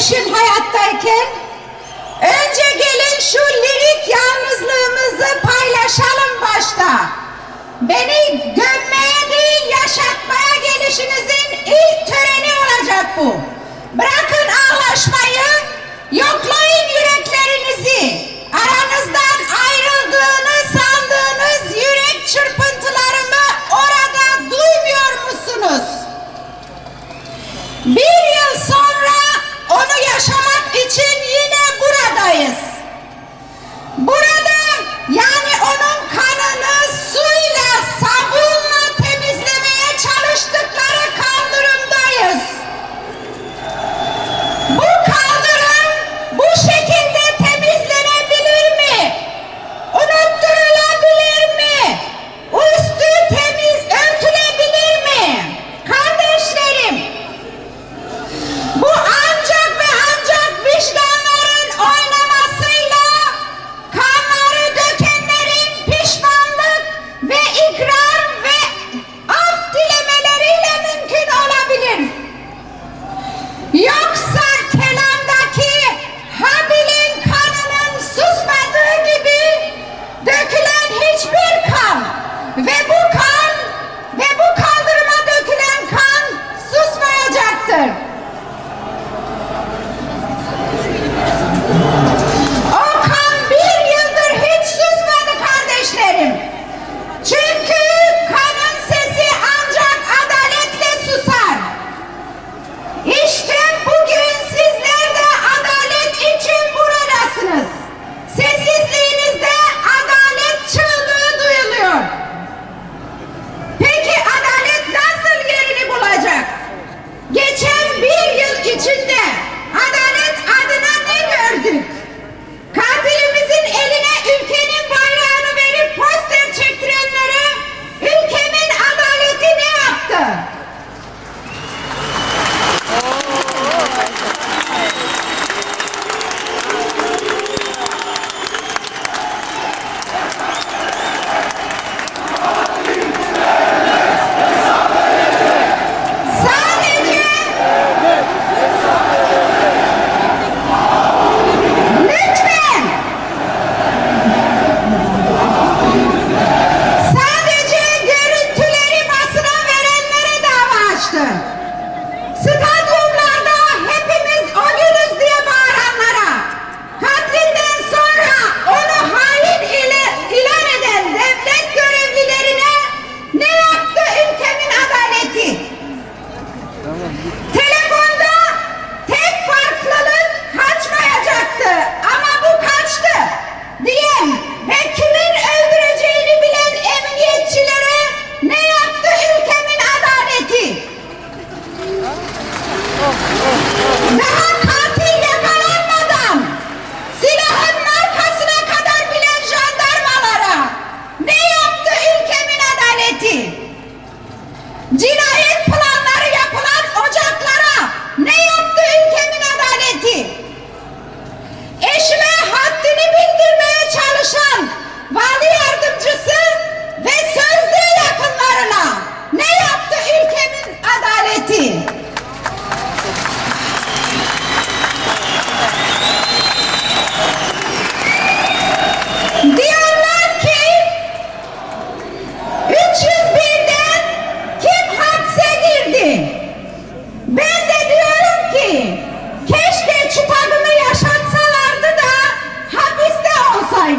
eşim hayattayken önce gelin şu lirik yalnızlığımızı paylaşalım başta. Beni gömmeye değil yaşatmaya gelişinizin ilk töreni olacak bu. Bırakın ağlaşmayı, yoklayın yüreklerinizi. Aranızdan ayrıldığını sandığınız yürek çırpıntılarımı orada duymuyor musunuz? Bir Verbo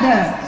nada.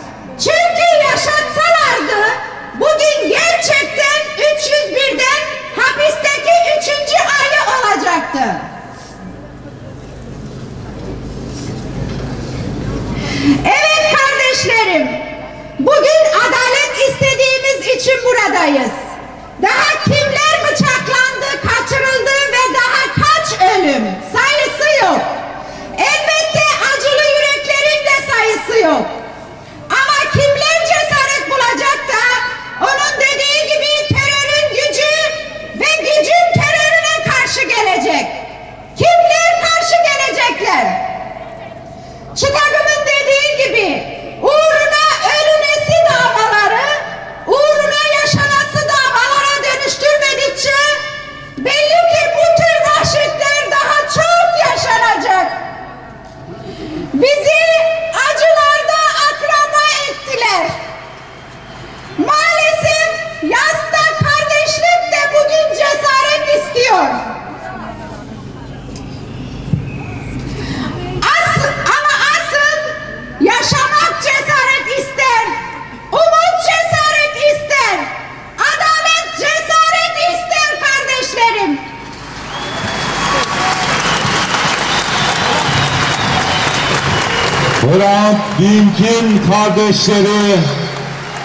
Hrant Dink'in kardeşleri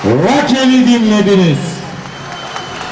Rakel'i dinlediniz.